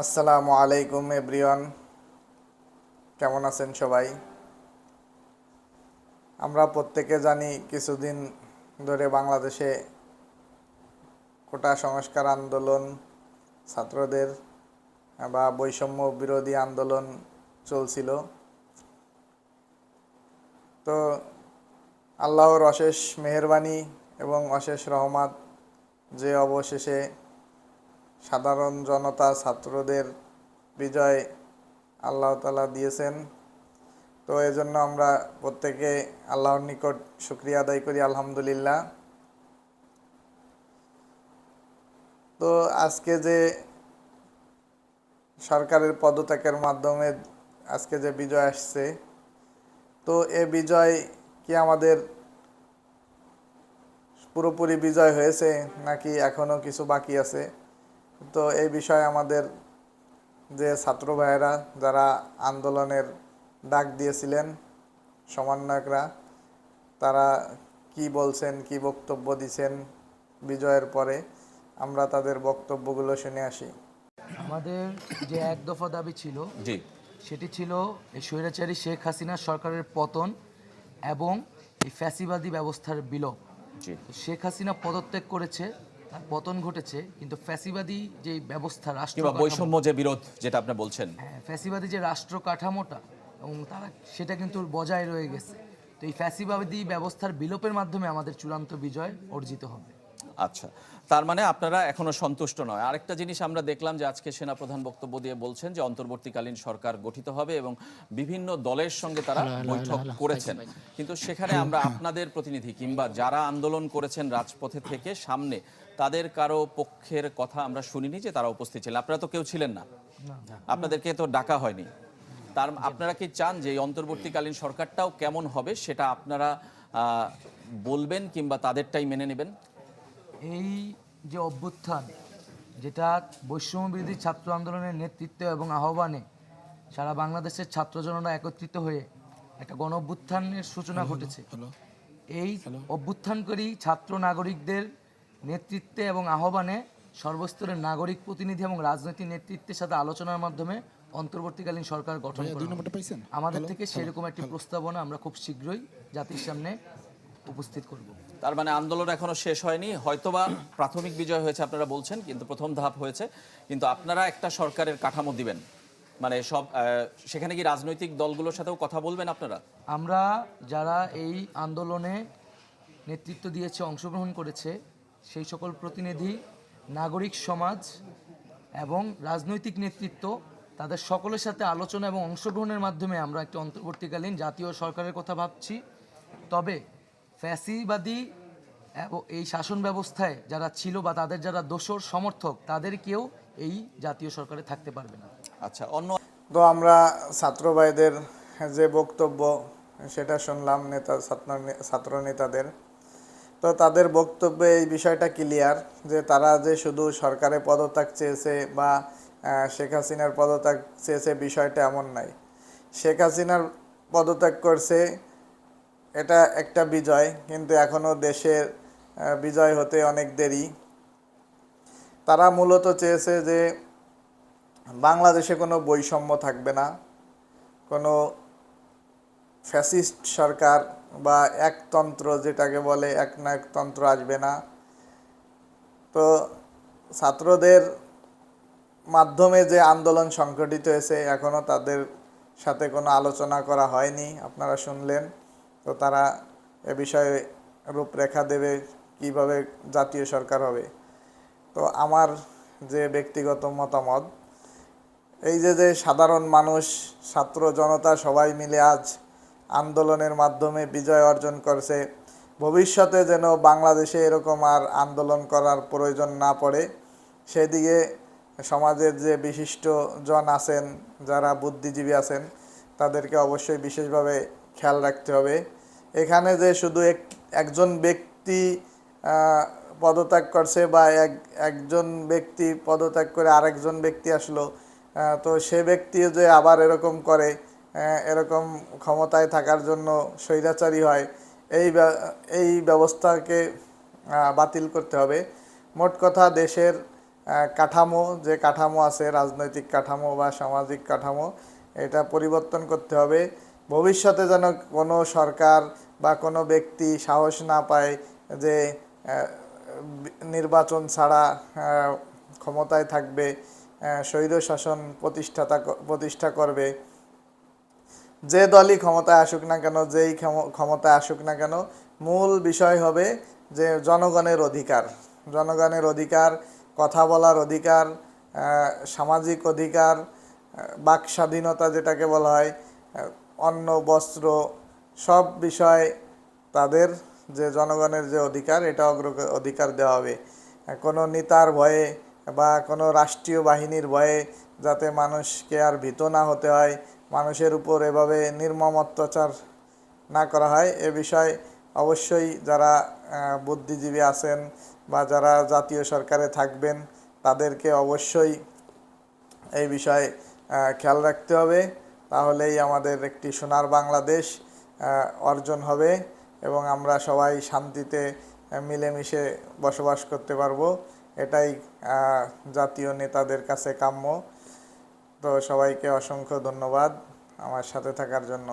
আসসালামু আলাইকুম, এভরিওয়ান। কেমন আছেন সবাই? আমরা প্রত্যেকে জানি কিছুদিন ধরে বাংলাদেশে কোটা সংস্কার আন্দোলন, ছাত্রদের বা বৈষম্য বিরোধী আন্দোলন চলছিল। তো আল্লাহর অশেষ মেহেরবানি এবং অশেষ রহমত যে অবশেষে সাধারণ জনতা ছাত্রদের বিজয় আল্লাহ তালা দিয়েছেন। তো এই জন্য আমরা প্রত্যেকে আল্লাহর নিকট শুক্রিয়া আদায় করি, আলহামদুলিল্লাহ। তো আজকে যে সরকারের পদত্যাগের মাধ্যমে আজকে যে বিজয় আসছে, তো এ বিজয় কি আমাদের পুরোপুরি বিজয় হয়েছে নাকি এখনও কিছু বাকি আছে? তো এই বিষয়ে আমাদের যে ছাত্র ভাইয়েরা যারা আন্দোলনের ডাক দিয়েছিলেন সমন্বয়করা তারা কি বলছেন কি বক্তব্য দিছেন বিজয়ের পরে আমরা তাদের বক্তব্যগুলো শুনে আসি। আমাদের যে এক দফা দাবি ছিল জি। সেটি ছিল এই স্বৈরাচারী শেখ হাসিনা সরকারের পতন এবং এই ফ্যাসিবাদী ব্যবস্থার বিলোপ। জি। শেখ হাসিনা পদত্যাগ করেছে পতন ঘটেছে কিন্তু ফ্যাসিবাদী যে ব্যবস্থা রাষ্ট্র বৈষম্য যে বিরোধ যেটা আপনি বলছেন। হ্যাঁ ফ্যাসিবাদী যে রাষ্ট্র কাঠামোটা এবং তারা সেটা কিন্তু বজায় রয়ে গেছে। তো এই ফ্যাসিবাদী ব্যবস্থার বিলোপের মাধ্যমে আমাদের চূড়ান্ত বিজয় অর্জিত হবে। আচ্ছা তার মানে আপনারা এখনও সন্তুষ্ট নয়। আরেকটা জিনিস আমরা দেখলাম যে আজকে সেনাপ্রধান বক্তব্য দিয়ে বলছেন যে অন্তর্বর্তীকালীন সরকার গঠিত হবে এবং বিভিন্ন দলের সঙ্গে তারা বৈঠক করেছেন। কিন্তু সেখানে আমরা আপনাদের প্রতিনিধি কিংবা যারা আন্দোলন করেছেন রাজপথে থেকে সামনে তাদের কারও পক্ষের কথা আমরা শুনিনি যে তারা উপস্থিত ছিলেন। আপনারা তো কেউ ছিলেন না। আপনাদেরকে তো ডাকা হয়নি। তার আপনারা কি চান যে এই অন্তর্বর্তীকালীন সরকারটাও কেমন হবে সেটা আপনারা বলবেন কিংবা তাদেরটাই মেনে নেবেন? এই যে অভ্যুত্থান যেটা বৈষম্য বিরোধী ছাত্র আন্দোলনের নেতৃত্ব এবং আহ্বানে সারা বাংলাদেশের ছাত্র জনতা একত্রিত হয়ে একটা গণ অভ্যুত্থানের সূচনা ঘটেছে। এই অভ্যুত্থানকারী ছাত্র নাগরিকদের নেতৃত্বে এবং আহ্বানে সর্বস্তরের নাগরিক প্রতিনিধি এবং রাজনৈতিক নেতৃত্বের সাথে আলোচনার মাধ্যমে অন্তর্বর্তীকালীন সরকার গঠন করা আমাদের থেকে সেরকম একটি প্রস্তাবনা আমরা খুব শীঘ্রই জাতির সামনে উপস্থিত করব। তার মানে আন্দোলন এখনও শেষ হয়নি। হয়তোবা প্রাথমিক বিজয় হয়েছে আপনারা বলছেন কিন্তু প্রথম ধাপ হয়েছে। কিন্তু আপনারা একটা সরকারের কাঠামো দিবেন। মানে সব সেখানে কি রাজনৈতিক দলগুলোর সাথেও কথা বলবেন আপনারা? আমরা যারা এই আন্দোলনে নেতৃত্ব দিয়েছে অংশগ্রহণ করেছে সেই সকল প্রতিনিধি নাগরিক সমাজ এবং রাজনৈতিক নেতৃত্ব তাদের সকলের সাথে আলোচনা এবং অংশগ্রহণের মাধ্যমে আমরা একটি অন্তর্বর্তীকালীন জাতীয় সরকারের কথা ভাবছি। তবে ফ্যাসিবাদী এবং এই শাসন ব্যবস্থায় যারা ছিল বা তাদের যারা দোসর সমর্থক তাদের কেউ এই জাতীয় সরকারে থাকতে পারবে না। আচ্ছা অন্য তো আমরা ছাত্র ভাইদের যে বক্তব্য সেটা শুনলাম নেতা ছাত্র ছাত্র নেতাদের। তো তাদের বক্তব্যে এই বিষয়টা ক্লিয়ার যে তারা যে শুধু সরকারে পদত্যাগ চেয়েছে বা শেখ হাসিনার পদত্যাগ চেয়েছে বিষয়টা এমন নাই। শেখ হাসিনার পদত্যাগ করছে এটা একটা বিজয়, কিন্তু এখনও দেশের বিজয় হতে অনেক দেরি। তারা মূলত চেয়েছে যে বাংলাদেশে কোনো বৈষম্য থাকবে না, কোনো ফ্যাসিস্ট সরকার বা একতন্ত্র যেটাকে বলে একনায়কতন্ত্র আসবে না। তো ছাত্রদের মাধ্যমে যে আন্দোলন সংগঠিত হয়েছে এখনও তাদের সাথে কোনো আলোচনা করা হয়নি, আপনারা শুনলেন। তো তারা এ বিষয়ে রূপরেখা দেবে কীভাবে জাতীয় সরকার হবে। তো আমার যে ব্যক্তিগত মতামত, এই যে যে সাধারণ মানুষ, ছাত্র জনতা সবাই মিলে আজ আন্দোলনের মাধ্যমে বিজয় অর্জন করছে। ভবিষ্যতে যেন বাংলাদেশে এরকম আর আন্দোলন করার প্রয়োজন না পড়ে, সেদিকে সমাজের যে বিশিষ্ট জন আছেন, যারা বুদ্ধিজীবী আছেন, তাদেরকে অবশ্যই বিশেষভাবে খেয়াল রাখতে হবে। এখানে যে শুধু এক, একজন ব্যক্তি পদত্যাগ করছে বা এক, একজন ব্যক্তি পদত্যাগ করে আরেকজন ব্যক্তি আসলো তো সে ব্যক্তিও যে আবার এরকম করে এরকম ক্ষমতায় থাকার জন্য স্বৈরাচারী হয়, এই এই ব্যবস্থাকে বাতিল করতে হবে। মোট কথা দেশের কাঠামো, যে কাঠামো আছে, রাজনৈতিক কাঠামো বা সামাজিক কাঠামো, এটা পরিবর্তন করতে হবে। ভবিষ্যতে যেন কোনো সরকার বা কোনো ব্যক্তি সাহস না পায় যে নির্বাচন ছাড়া ক্ষমতায় থাকবে স্বৈর শাসন প্রতিষ্ঠাতা প্রতিষ্ঠা করবে। যে দলই ক্ষমতায় আসুক না কেন, যেই ক্ষম- ক্ষমতায় আসুক না কেন, মূল বিষয় হবে যে জনগণের অধিকার। জনগণের অধিকার, কথা বলার অধিকার সামাজিক অধিকার বাক স্বাধীনতা যেটাকে বলা হয় অন্ন, বস্ত্র, সব বিষয় তাদের যে জনগণের যে অধিকার, এটা অগ্র অধিকার দেওয়া হবে। কোনো নেতার ভয়ে বা কোনো রাষ্ট্রীয় বাহিনীর ভয়ে যাতে মানুষকে আর ভীত না হতে হয় মানুষের উপর এভাবে নির্মম অত্যাচার না করা হয়। এ বিষয়ে অবশ্যই যারা বুদ্ধিজীবী আছেন বা যারা জাতীয় সরকারে থাকবেন, তাদেরকে অবশ্যই এই বিষয়ে খেয়াল রাখতে হবে। তাহলেই আমাদের একটি সোনার বাংলাদেশ অর্জন হবে এবং আমরা সবাই শান্তিতে মিলেমিশে বসবাস করতে পারব। এটাই জাতীয় নেতাদের কাছে কাম্য। তো সবাইকে অসংখ্য ধন্যবাদ আমার সাথে থাকার জন্য।